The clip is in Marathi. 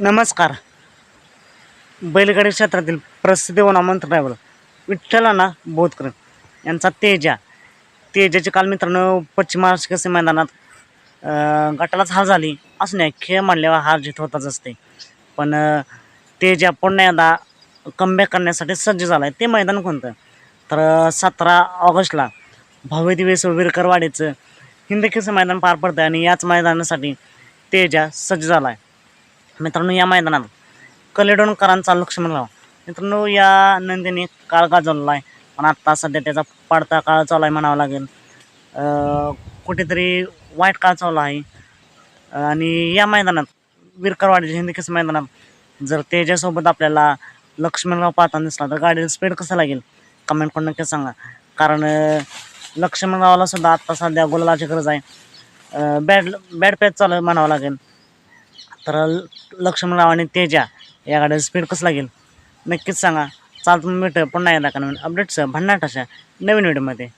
नमस्कार. बैलगाडी क्षेत्रातील प्रसिद्ध होणार मंत्र ड्रायव्हर विठ्ठलाना बोधकर यांचा तेजा. तेजाची काल मित्रांनो पश्चिम महाराष्ट्र मैदानात गटालाच हार झाली असं नाही खेळ मांडल्यावर हार जीत होताच असते. पण तेजा पुन्हा एकदा कमबॅक करण्यासाठी सज्ज झाला आहे ते मैदान कोणतं? तर सतरा ऑगस्टला भव्य दिवस विरकरवाडीचं हिंद मैदान पार पडतं आणि याच मैदानासाठी तेजा सज्ज झाला आहे मित्रांनो या मैदानात कलेडोणकरांचा लक्ष्मणराव मित्रांनो या नंदीने काळ गाजवलेला आहे. पण आत्ता सध्या त्याचा पडता काळ चालू आहे म्हणावं लागेल. कुठेतरी वाईट काळ चालू आहे. आणि या मैदानात विरकरवाडीच्या हिंदी केस मैदानात जर त्याच्यासोबत आपल्याला लक्ष्मणराव पाहताना दिसला तर गाडीला स्पीड कसं लागेल? कमेंट करून नक्की सांगा. कारण लक्ष्मणरावाला सुद्धा आत्ता सध्या गुलालाची गरज आहे. बॅड बॅड पॅच चालू म्हणावं लागेल. तर लक्ष्मणराव आणि तेजा या गाडीला स्पीड कसं लागेल? नक्कीच सांगा. चालतं भेट पुन्हा एकदा का नवीन अपडेट्स भन्नाट अशा नवीन व्हिडिओमध्ये